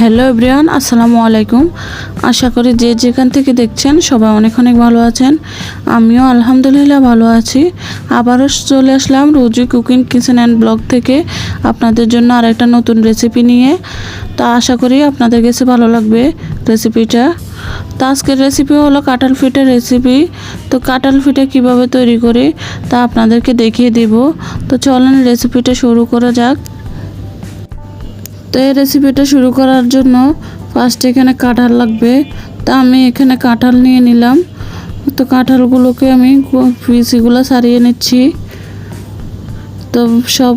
Hello everyone আসসালামু আলাইকুম আশা করি যে যেখান থেকে দেখছেন সবাই অনেক অনেক ভালো আছেন। আমিও আলহামদুলিল্লাহ ভালো আছি। আবারও চলে আসলাম রুজি কুকিং কিচেন অ্যান্ড ব্লগ থেকে আপনাদের জন্য আরেকটা নতুন রেসিপি নিয়ে। তা আশা করি আপনাদের কাছে ভালো লাগবে রেসিপিটা। তো আজকের রেসিপি হলো কাঁঠাল ফিটের রেসিপি। তো কাঁঠাল ফিটে কীভাবে তৈরি করি তা আপনাদেরকে দেখিয়ে দেব। তো চলেন রেসিপিটা শুরু করা যাক। তো এই রেসিপিটা শুরু করার জন্য ফার্স্ট এখানে কাঁঠাল লাগবে। তা আমি এখানে কাঁঠাল নিয়ে নিলাম। তো কাঁঠালগুলোকে আমি পিসিগুলো সারিয়ে নিচ্ছি। তো সব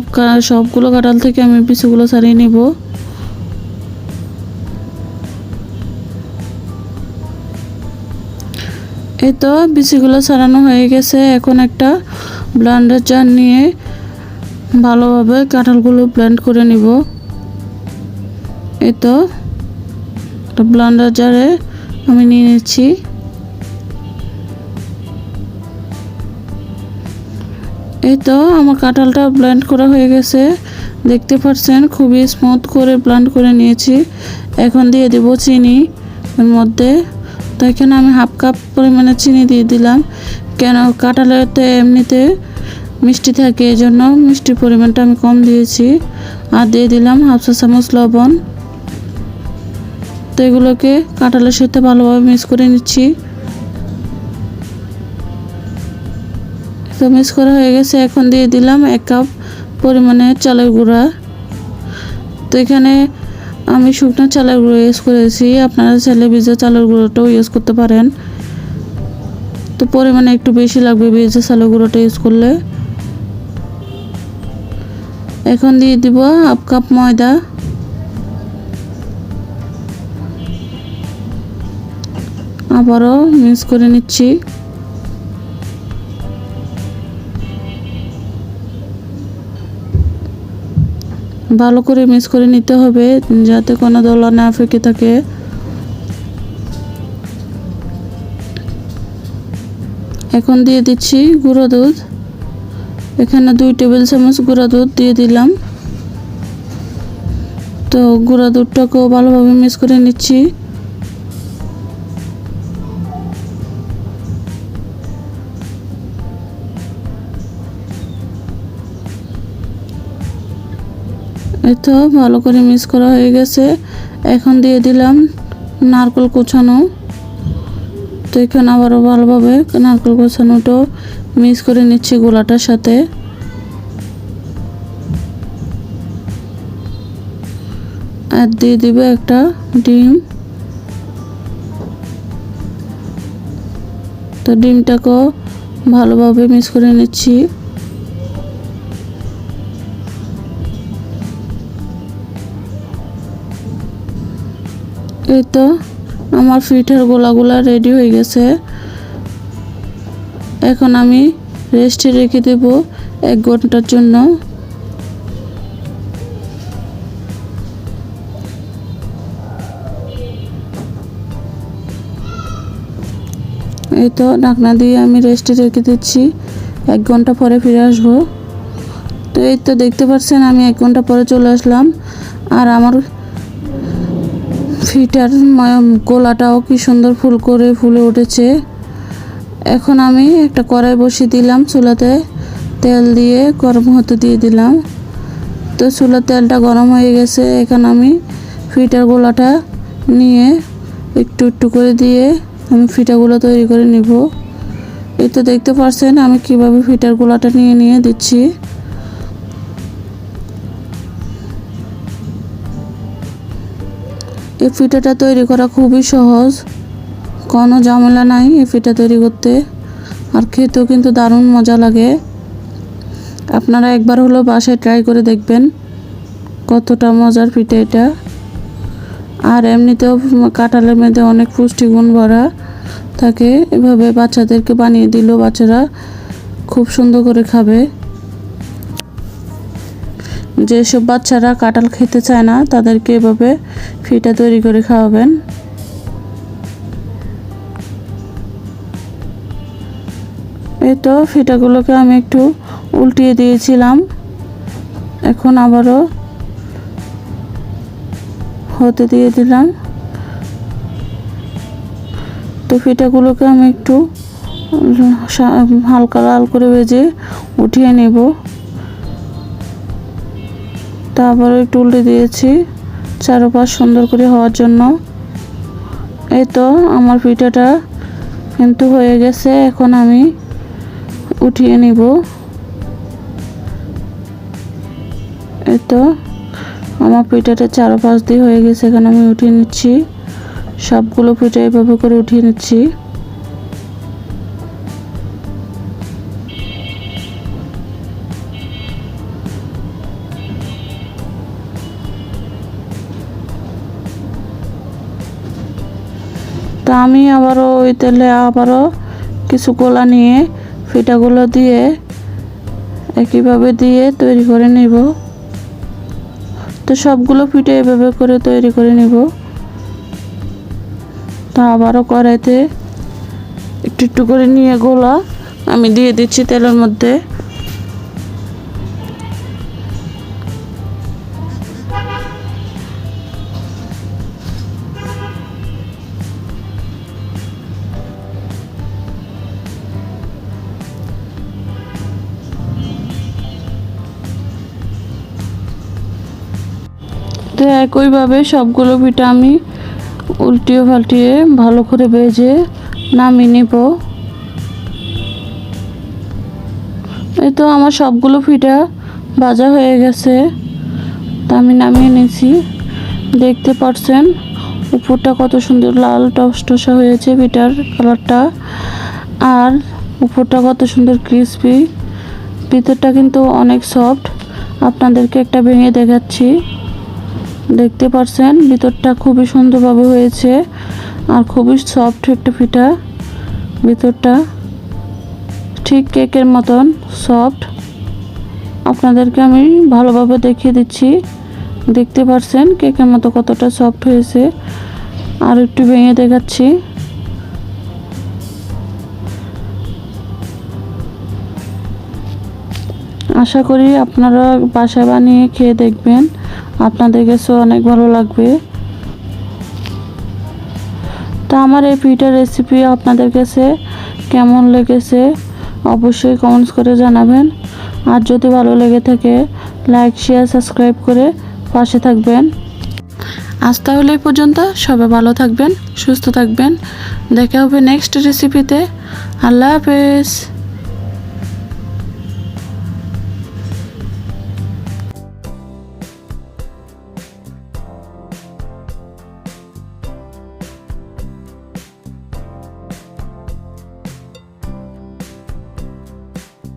সবগুলো কাঁঠাল থেকে আমি পিসিগুলো সারিয়ে নিব। এই তো বিচিগুলো সারানো হয়ে গেছে। এখন একটা ব্লেন্ডার জার নিয়ে ভালোভাবে কাঁঠালগুলো ব্লেন্ড করে নিব। এই তো, একটা ব্লান্ডার জারে আমি নিয়ে নিচ্ছি। এই তো, আমার কাঁঠালটা ব্লেন্ড করা হয়ে গেছে। দেখতে পাচ্ছেন, খুবই স্মুথ করে ব্লেন্ড করে নিয়েছি। এখন দিয়ে দেবো চিনি এর মধ্যে। তো এখানে আমি হাফ কাপ পরিমাণে চিনি দিয়ে দিলাম। কেন কাঁঠালেতে এমনিতে মিষ্টি থাকে এই জন্য মিষ্টির পরিমাণটা আমি কম দিয়েছি। আর দিয়ে দিলাম হাফ চা চামচ লবণ। তো এগুলোকে কাঁঠালের সাথে ভালোভাবে মিক্স করে নিচ্ছি। তো মিক্স করা হয়ে গেছে, এখন দিয়ে দিলাম এক কাপ পরিমাণে চালের গুঁড়া। তো এখানে আমি শুকনো চালের গুঁড়ো ইউজ করেছি, আপনারা চাইলে ভিজা চালের গুঁড়োটাও ইউজ করতে পারেন। তো পরিমাণে একটু বেশি লাগবে ভিজা চালের গুঁড়োটা ইউজ করলে। এখন দিয়ে দিব হাফ কাপ ময়দা। আবারও মিক্স করে নিচ্ছি। ভালো করে মিক্স করে নিতে হবে যাতে কোনো দলা না ফেঁকে থাকে। এখন দিয়ে দিচ্ছি গুঁড়ো দুধ। এখানে দুই টেবিল চামচ গুঁড়া দুধ দিয়ে দিলাম। তো গুঁড়া দুধটাকেও ভালোভাবে মিক্স করে নিচ্ছি। তো, ভালো করে মিক্স করা হয়ে গেছে। এখন দিয়ে দিলাম নারকেল কোচানো। তো এখানে আবারও ভালোভাবে নারকেল কোচানোটাও মিক্স করে নিচ্ছি গোলাটার সাথে। আর দিয়ে দিবে একটা ডিম। তো ডিমটাকেও ভালোভাবে মিক্স করে নিচ্ছি। এই তো, আমার ফিটের গোলাগুলা রেডি হয়ে গেছে। এখন আমি রেস্টে রেখে দেব এক ঘণ্টার জন্য। এই তো, ঢাকনা দিয়ে আমি রেস্টে রেখে দিচ্ছি। এক ঘণ্টা পরে ফিরে আসব। তো এই তো, দেখতে পাচ্ছেন আমি এক ঘণ্টা পরে চলে আসলাম। আর আমার ফিটার গোলাটাও কি সুন্দর ফুল করে ফুলে উঠেছে। এখন আমি একটা কড়াই বসিয়ে দিলাম চুলাতে। তেল দিয়ে গরম হতে দিয়ে দিলাম। তো চুলার তেলটা গরম হয়ে গেছে। এখন আমি ফিটার গোলাটা নিয়ে একটু একটু করে দিয়ে আমি ফিটাগুলো তৈরি করে নিব। এই তো দেখতে পাচ্ছেন আমি কীভাবে ফিটার গোলাটা নিয়ে নিয়ে দিচ্ছি। এই পিঠাটা তৈরি করা খুবই সহজ। কোনো ঝামেলা নাই এই পিঠা তৈরি করতে। আর খেতেও কিন্তু দারুণ মজা লাগে। আপনারা একবার হলো বাসায় ট্রাই করে দেখবেন কতটা মজার পিঠে এটা। আর এমনিতেও কাঁঠালের মধ্যে অনেক পুষ্টিগুণ ভরা থাকে। এভাবে বাচ্চাদেরকে বানিয়ে দিলেও বাচ্চারা খুব সুন্দর করে খাবে। যেসব বাচ্চারা কাঁঠাল খেতে চায় না, তাদেরকে এভাবে ফিটা তৈরি করে খাওয়াবেন। এই তো ফিটাগুলোকে আমি একটু উল্টিয়ে দিয়েছিলাম। এখন আবারও হতে দিয়ে দিলাম। তো ফিটাগুলোকে আমি একটু হালকা লাল করে ভেজে উঠিয়ে নেব। তারপর একটু উল্টে দিয়েছি চারোপাশ সুন্দর করে হওয়ার জন্য। এই তো আমার পিঠাটা কিন্তু হয়ে গেছে, এখন আমি উঠিয়ে নিব। এই তো আমার পিঠাটা চারোপাশ দিয়ে হয়ে গেছে, এখানে আমি উঠিয়ে নিচ্ছি। সবগুলো পিঠা এভাবে করে উঠিয়ে নিচ্ছি। আমি আবারও ওই তেলে আবারও কিছু গোলা নিয়ে পিঠাগুলো দিয়ে একইভাবে দিয়ে তৈরি করে নেব। তো সবগুলো পিঠে এভাবে করে তৈরি করে নেব। তা আবারও কড়াইতে একটু একটু করে নিয়ে গোলা আমি দিয়ে দিচ্ছি তেলের মধ্যে। তো একইভাবে সবগুলো পিঠা আমি উল্টিয়ে পাল্টিয়ে ভালো করে ভেজে নামিয়ে নেব। এই তো আমার সবগুলো পিঠা ভাজা হয়ে গেছে। তা আমি নামিয়ে নিয়েছি। দেখতে পাচ্ছেন উপরটা কত সুন্দর লাল টস টসটসা হয়েছে পিঠার কালারটা। আর উপরটা কত সুন্দর ক্রিসপি ভিতরটা কিন্তু অনেক সফট আপনাদেরকে একটা ভেঙে দেখাচ্ছি। দেখতে পাচ্ছেন ভিতরটা খুবই সুন্দরভাবে হয়েছে আর খুবই সফট একটা পিঠা ভিতরটা ঠিক কেকের মতন সফট আপনাদেরকে আমি ভালোভাবে দেখিয়ে দিচ্ছি। দেখতে পাচ্ছেন কেকের মতো কতটা সফট হয়েছে। আর একটু ভেঙে দেখাচ্ছি। আশা করি আপনারা বাসায় বানিয়ে খেয়ে দেখবেন। আপনাদের কাছে অনেক ভালো লাগবে। তা আমার এই পিঠার রেসিপি আপনাদের কাছে কেমন লেগেছে, অবশ্যই কমেন্টস করে জানাবেন। আর যদি ভালো লেগে থাকে লাইক শেয়ার সাবস্ক্রাইব করে পাশে থাকবেন। আজ তাহলে এই পর্যন্ত, সবাই ভালো থাকবেন, সুস্থ থাকবেন। দেখা হবে নেক্সট রেসিপিতে আল্লাহ হাফেজ।